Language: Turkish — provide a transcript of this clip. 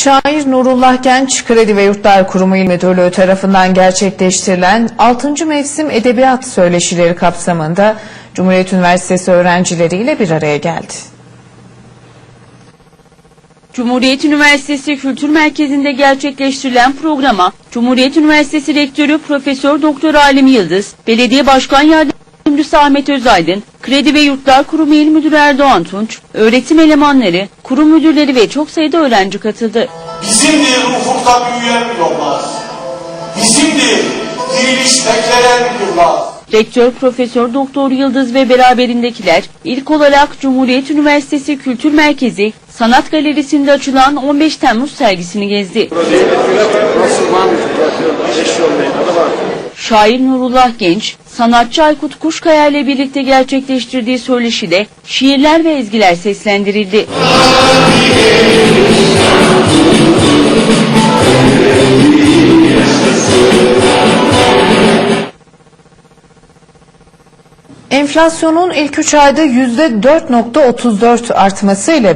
Şair Nurullah Genç Kredi ve Yurtlar Kurumu İl Müdürlüğü tarafından gerçekleştirilen 6. mevsim edebiyat söyleşileri kapsamında Cumhuriyet Üniversitesi öğrencileriyle bir araya geldi. Cumhuriyet Üniversitesi Kültür Merkezi'nde gerçekleştirilen programa Cumhuriyet Üniversitesi Rektörü Profesör Doktor Alim Yıldız, Belediye Başkan Yardımcısı Ahmet Özaydın, Kredi ve Yurtlar Kurumu İl Müdürü Erdoğan Tunç, öğretim elemanları, kurum müdürleri ve çok sayıda öğrenci katıldı. Bizimdir ufukta büyüyen yollar. Bizimdir diriliş beklenen yıllar. Rektör Profesör Doktor Yıldız ve beraberindekiler ilk olarak Cumhuriyet Üniversitesi Kültür Merkezi Sanat Galerisi'nde açılan 15 Temmuz sergisini gezdi. Şair Nurullah Genç, sanatçı Aykut Kuşkaya ile birlikte gerçekleştirdiği söyleşide şiirler ve ezgiler seslendirildi. Enflasyonun ilk 3 ayda %4.34 artmasıyla